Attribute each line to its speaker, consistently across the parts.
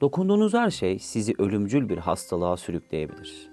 Speaker 1: Dokunduğunuz her şey sizi ölümcül bir hastalığa sürükleyebilir.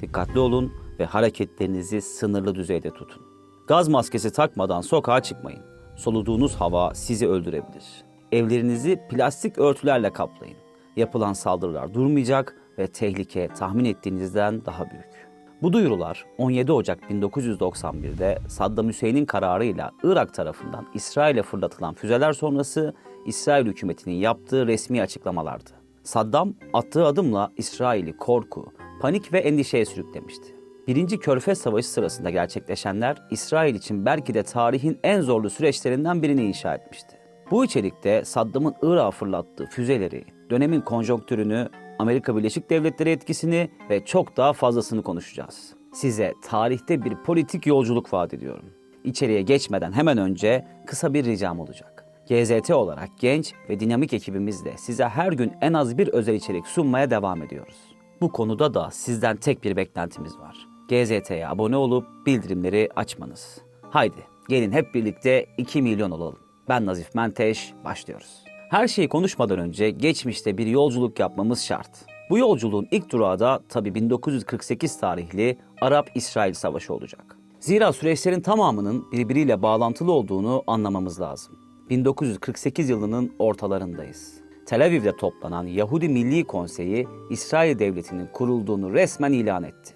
Speaker 1: Dikkatli olun ve hareketlerinizi sınırlı düzeyde tutun. Gaz maskesi takmadan sokağa çıkmayın. Soluduğunuz hava sizi öldürebilir. Evlerinizi plastik örtülerle kaplayın. Yapılan saldırılar durmayacak ve tehlike tahmin ettiğinizden daha büyük. Bu duyurular 17 Ocak 1991'de Saddam Hüseyin'in kararıyla Irak tarafından İsrail'e fırlatılan füzeler sonrası İsrail hükümetinin yaptığı resmi açıklamalardı. Saddam attığı adımla İsrail'i korku, panik ve endişeye sürüklemişti. Birinci Körfez Savaşı sırasında gerçekleşenler İsrail için belki de tarihin en zorlu süreçlerinden birini inşa etmişti. Bu içerikte Saddam'ın Irak'a fırlattığı füzeleri, dönemin konjonktürünü, Amerika Birleşik Devletleri etkisini ve çok daha fazlasını konuşacağız. Size tarihte bir politik yolculuk vaat ediyorum. İçeriye geçmeden hemen önce kısa bir ricam olacak. GZT olarak genç ve dinamik ekibimizle size her gün en az bir özel içerik sunmaya devam ediyoruz. Bu konuda da sizden tek bir beklentimiz var. GZT'ye abone olup bildirimleri açmanız. Haydi gelin hep birlikte 2 milyon olalım. Ben Nazif Menteş, başlıyoruz. Her şeyi konuşmadan önce geçmişte bir yolculuk yapmamız şart. Bu yolculuğun ilk durağı da tabii 1948 tarihli Arap-İsrail Savaşı olacak. Zira süreçlerin tamamının birbiriyle bağlantılı olduğunu anlamamız lazım. 1948 yılının ortalarındayız. Tel Aviv'de toplanan Yahudi Milli Konseyi İsrail Devleti'nin kurulduğunu resmen ilan etti.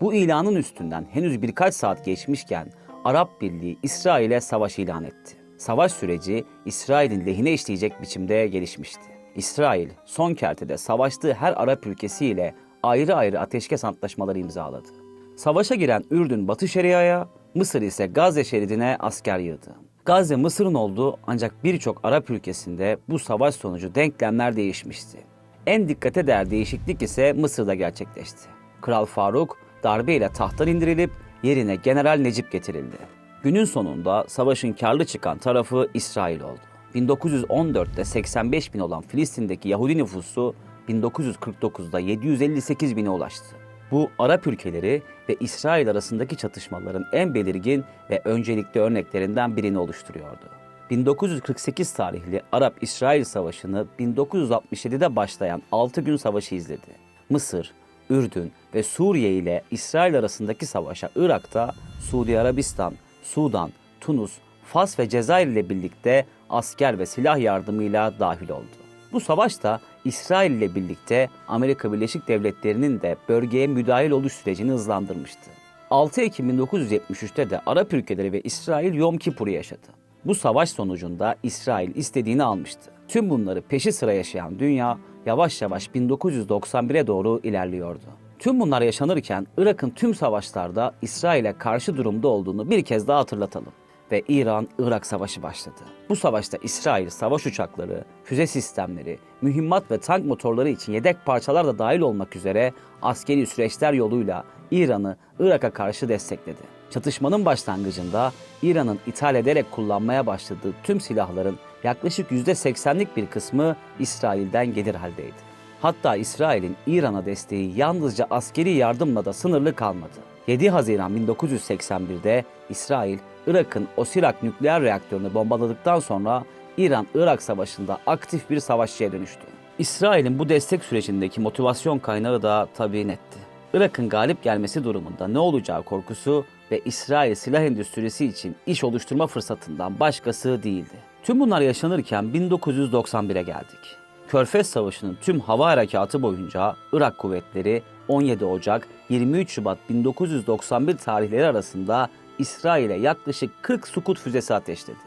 Speaker 1: Bu ilanın üstünden henüz birkaç saat geçmişken Arap Birliği İsrail'e savaş ilan etti. Savaş süreci İsrail'in lehine işleyecek biçimde gelişmişti. İsrail son kertede savaştığı her Arap ülkesiyle ayrı ayrı ateşkes antlaşmaları imzaladı. Savaşa giren Ürdün Batı Şeria'ya, Mısır ise Gazze şeridine asker yığdı. Gazze Mısır'ın olduğu ancak birçok Arap ülkesinde bu savaş sonucu denklemler değişmişti. En dikkate değer değişiklik ise Mısır'da gerçekleşti. Kral Faruk darbeyle tahttan indirilip yerine General Necip getirildi. Günün sonunda savaşın karlı çıkan tarafı İsrail oldu. 1914'te 85 bin olan Filistin'deki Yahudi nüfusu 1949'da 758 bine ulaştı. Bu Arap ülkeleri ve İsrail arasındaki çatışmaların en belirgin ve öncelikli örneklerinden birini oluşturuyordu. 1948 tarihli Arap-İsrail Savaşı'nı 1967'de başlayan 6 gün savaşı izledi. Mısır, Ürdün ve Suriye ile İsrail arasındaki savaşa Irak'ta Suudi Arabistan, Sudan, Tunus, Fas ve Cezayir ile birlikte asker ve silah yardımıyla dahil oldu. Bu savaş da İsrail ile birlikte Amerika Birleşik Devletleri'nin de bölgeye müdahil oluş sürecini hızlandırmıştı. 6 Ekim 1973'te de Arap ülkeleri ve İsrail Yom Kipur'u yaşadı. Bu savaş sonucunda İsrail istediğini almıştı. Tüm bunları peşi sıra yaşayan dünya yavaş yavaş 1991'e doğru ilerliyordu. Tüm bunlar yaşanırken Irak'ın tüm savaşlarda İsrail'e karşı durumda olduğunu bir kez daha hatırlatalım ve İran-Irak savaşı başladı. Bu savaşta İsrail savaş uçakları, füze sistemleri, mühimmat ve tank motorları için yedek parçalar da dahil olmak üzere askeri süreçler yoluyla İran'ı Irak'a karşı destekledi. Çatışmanın başlangıcında İran'ın ithal ederek kullanmaya başladığı tüm silahların yaklaşık %80'lik bir kısmı İsrail'den gelir haldeydi. Hatta İsrail'in İran'a desteği yalnızca askeri yardımla da sınırlı kalmadı. 7 Haziran 1981'de İsrail, Irak'ın Osirak nükleer reaktörünü bombaladıktan sonra İran-Irak savaşında aktif bir savaşçıya dönüştü. İsrail'in bu destek sürecindeki motivasyon kaynağı da tabii netti. Irak'ın galip gelmesi durumunda ne olacağı korkusu ve İsrail silah endüstrisi için iş oluşturma fırsatından başkası değildi. Tüm bunlar yaşanırken 1991'e geldik. Körfez Savaşı'nın tüm hava harekatı boyunca Irak kuvvetleri 17 Ocak 23 Şubat 1991 tarihleri arasında İsrail'e yaklaşık 40 Sukut füzesi ateşledi.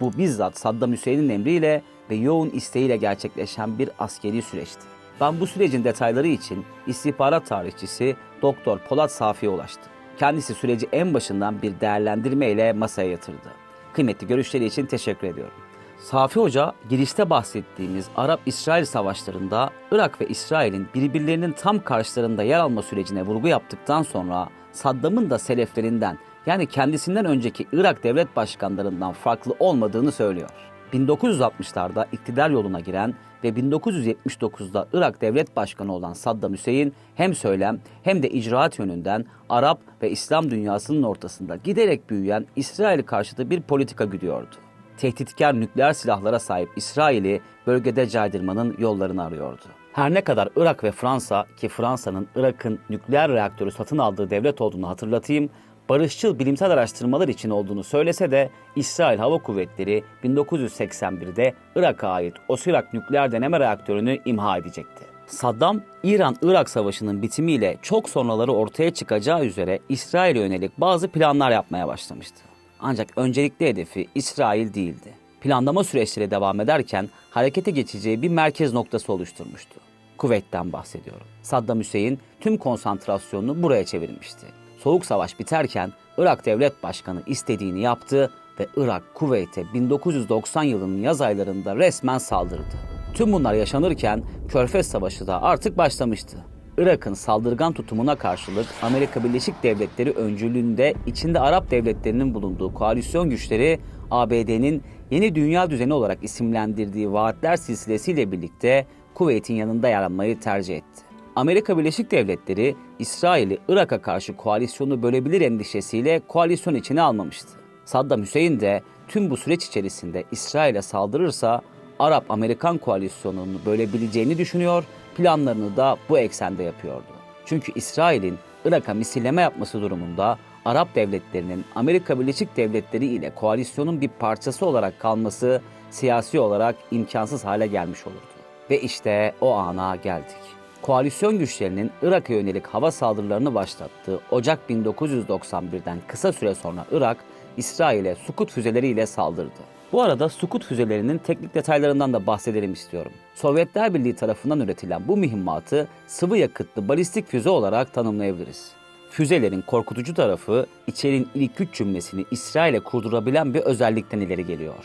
Speaker 1: Bu bizzat Saddam Hüseyin'in emriyle ve yoğun isteğiyle gerçekleşen bir askeri süreçti. Ben bu sürecin detayları için istihbarat tarihçisi Doktor Polat Safi'ye ulaştım. Kendisi süreci en başından bir değerlendirme ile masaya yatırdı. Kıymetli görüşleri için teşekkür ediyorum. Safi Hoca girişte bahsettiğimiz Arap-İsrail savaşlarında Irak ve İsrail'in birbirlerinin tam karşılarında yer alma sürecine vurgu yaptıktan sonra Saddam'ın da seleflerinden yani kendisinden önceki Irak devlet başkanlarından farklı olmadığını söylüyor. 1960'larda iktidar yoluna giren ve 1979'da Irak devlet başkanı olan Saddam Hüseyin hem söylem hem de icraat yönünden Arap ve İslam dünyasının ortasında giderek büyüyen İsrail karşıtı bir politika güdüyordu tehditkar nükleer silahlara sahip İsrail'i bölgede caydırmanın yollarını arıyordu. Her ne kadar Irak ve Fransa ki Fransa'nın Irak'ın nükleer reaktörü satın aldığı devlet olduğunu hatırlatayım, barışçıl bilimsel araştırmalar için olduğunu söylese de İsrail Hava Kuvvetleri 1981'de Irak'a ait Osirak nükleer deneme reaktörünü imha edecekti. Saddam, İran-Irak savaşının bitimiyle çok sonraları ortaya çıkacağı üzere İsrail'e yönelik bazı planlar yapmaya başlamıştı. Ancak öncelikli hedefi İsrail değildi. Planlama süreçleri devam ederken harekete geçeceği bir merkez noktası oluşturmuştu. Kuveyt'ten bahsediyorum. Saddam Hüseyin tüm konsantrasyonunu buraya çevirmişti. Soğuk savaş biterken Irak Devlet Başkanı istediğini yaptı ve Irak Kuveyt'e 1990 yılının yaz aylarında resmen saldırdı. Tüm bunlar yaşanırken Körfez Savaşı da artık başlamıştı. Irak'ın saldırgan tutumuna karşılık Amerika Birleşik Devletleri öncülüğünde içinde Arap devletlerinin bulunduğu koalisyon güçleri ABD'nin yeni dünya düzeni olarak isimlendirdiği vaatler silsilesiyle birlikte Kuveyt'in yanında yer almayı tercih etti. Amerika Birleşik Devletleri İsrail'i Irak'a karşı koalisyonu bölebilir endişesiyle koalisyon içine almamıştı. Saddam Hüseyin de tüm bu süreç içerisinde İsrail'e saldırırsa Arap-Amerikan koalisyonunu bölebileceğini düşünüyor, planlarını da bu eksende yapıyordu. Çünkü İsrail'in Irak'a misilleme yapması durumunda Arap devletlerinin Amerika Birleşik Devletleri ile koalisyonun bir parçası olarak kalması siyasi olarak imkansız hale gelmiş olurdu. Ve işte o ana geldik. Koalisyon güçlerinin Irak'a yönelik hava saldırılarını başlattığı Ocak 1991'den kısa süre sonra Irak, İsrail'e Sukut füzeleriyle saldırdı. Bu arada Sukut füzelerinin teknik detaylarından da bahsedelim istiyorum. Sovyetler Birliği tarafından üretilen bu mühimmatı sıvı yakıtlı balistik füze olarak tanımlayabiliriz. Füzelerin korkutucu tarafı içeriğin ilk üç cümlesini İsrail'e kurdurabilen bir özellikten ileri geliyor.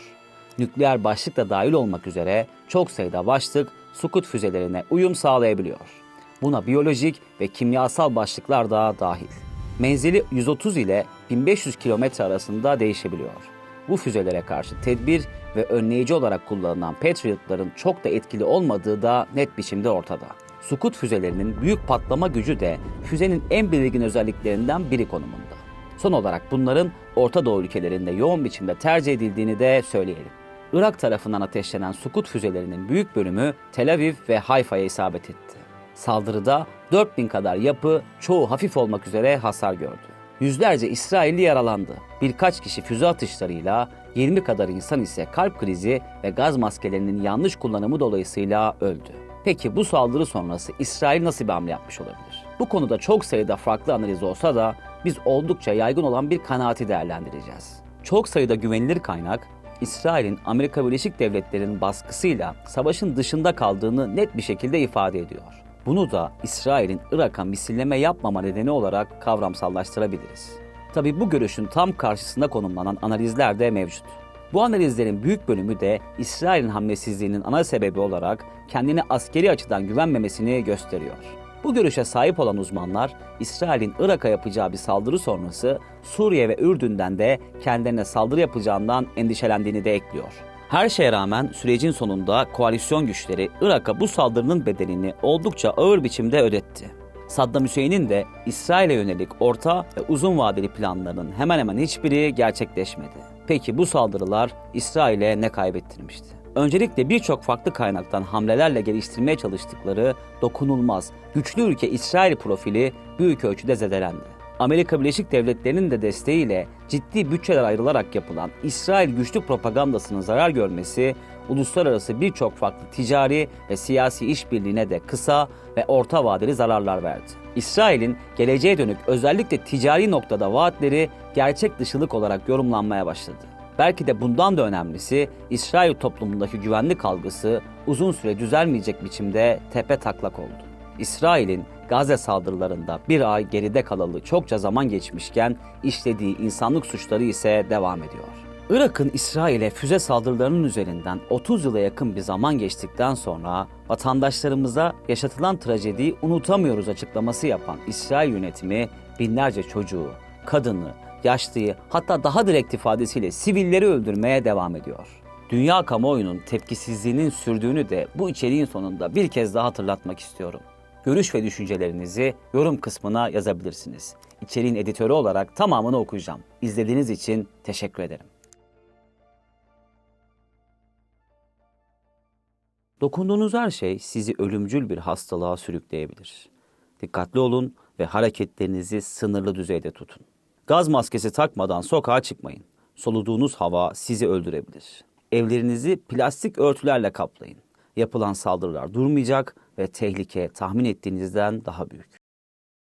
Speaker 1: Nükleer başlık da dahil olmak üzere çok sayıda başlık Sukut füzelerine uyum sağlayabiliyor. Buna biyolojik ve kimyasal başlıklar da dahil. Menzili 130 ile 1500 kilometre arasında değişebiliyor. Bu füzelere karşı tedbir ve önleyici olarak kullanılan Patriot'ların çok da etkili olmadığı da net biçimde ortada. Sukut füzelerinin büyük patlama gücü de füzenin en belirgin özelliklerinden biri konumunda. Son olarak bunların Orta Doğu ülkelerinde yoğun biçimde tercih edildiğini de söyleyelim. Irak tarafından ateşlenen Sukut füzelerinin büyük bölümü Tel Aviv ve Hayfa'ya isabet etti. Saldırıda 4000 kadar yapı, çoğu hafif olmak üzere hasar gördü. Yüzlerce İsrailli yaralandı. Birkaç kişi füze atışlarıyla, 20 kadar insan ise kalp krizi ve gaz maskelerinin yanlış kullanımı dolayısıyla öldü. Peki bu saldırı sonrası İsrail nasıl bir hamle yapmış olabilir? Bu konuda çok sayıda farklı analiz olsa da biz oldukça yaygın olan bir kanaati değerlendireceğiz. Çok sayıda güvenilir kaynak İsrail'in Amerika Birleşik Devletleri'nin baskısıyla savaşın dışında kaldığını net bir şekilde ifade ediyor. Bunu da İsrail'in Irak'a misilleme yapmama nedeni olarak kavramsallaştırabiliriz. Tabi bu görüşün tam karşısında konumlanan analizler de mevcut. Bu analizlerin büyük bölümü de İsrail'in hamlesizliğinin ana sebebi olarak kendine askeri açıdan güvenmemesini gösteriyor. Bu görüşe sahip olan uzmanlar, İsrail'in Irak'a yapacağı bir saldırı sonrası Suriye ve Ürdün'den de kendilerine saldırı yapacağından endişelendiğini de ekliyor. Her şeye rağmen sürecin sonunda koalisyon güçleri Irak'a bu saldırının bedelini oldukça ağır biçimde ödetti. Saddam Hüseyin'in de İsrail'e yönelik orta ve uzun vadeli planlarının hemen hemen hiçbiri gerçekleşmedi. Peki bu saldırılar İsrail'e ne kaybettirmişti? Öncelikle birçok farklı kaynaktan hamlelerle geliştirmeye çalıştıkları dokunulmaz, güçlü ülke İsrail profili büyük ölçüde zedelendi. Amerika Birleşik Devletleri'nin de desteğiyle ciddi bütçeler ayrılarak yapılan İsrail güçlü propagandasının zarar görmesi, uluslararası birçok farklı ticari ve siyasi işbirliğine de kısa ve orta vadeli zararlar verdi. İsrail'in geleceğe dönük özellikle ticari noktada vaatleri gerçek dışılık olarak yorumlanmaya başladı. Belki de bundan da önemlisi İsrail toplumundaki güvenlik algısı uzun süre düzelmeyecek biçimde tepe taklak oldu. İsrail'in Gazze saldırılarında bir ay geride kalalı çokça zaman geçmişken işlediği insanlık suçları ise devam ediyor. Irak'ın İsrail'e füze saldırılarının üzerinden 30 yıla yakın bir zaman geçtikten sonra vatandaşlarımıza yaşatılan trajediyi unutamıyoruz açıklaması yapan İsrail yönetimi binlerce çocuğu, kadını, yaşlıyı hatta daha direkt ifadesiyle sivilleri öldürmeye devam ediyor. Dünya kamuoyunun tepkisizliğinin sürdüğünü de bu içeriğin sonunda bir kez daha hatırlatmak istiyorum. Görüş ve düşüncelerinizi yorum kısmına yazabilirsiniz. İçeriğin editörü olarak tamamını okuyacağım. İzlediğiniz için teşekkür ederim. Dokunduğunuz her şey sizi ölümcül bir hastalığa sürükleyebilir. Dikkatli olun ve hareketlerinizi sınırlı düzeyde tutun. Gaz maskesi takmadan sokağa çıkmayın. Soluduğunuz hava sizi öldürebilir. Evlerinizi plastik örtülerle kaplayın. Yapılan saldırılar durmayacak ve tehlike tahmin ettiğinizden daha büyük.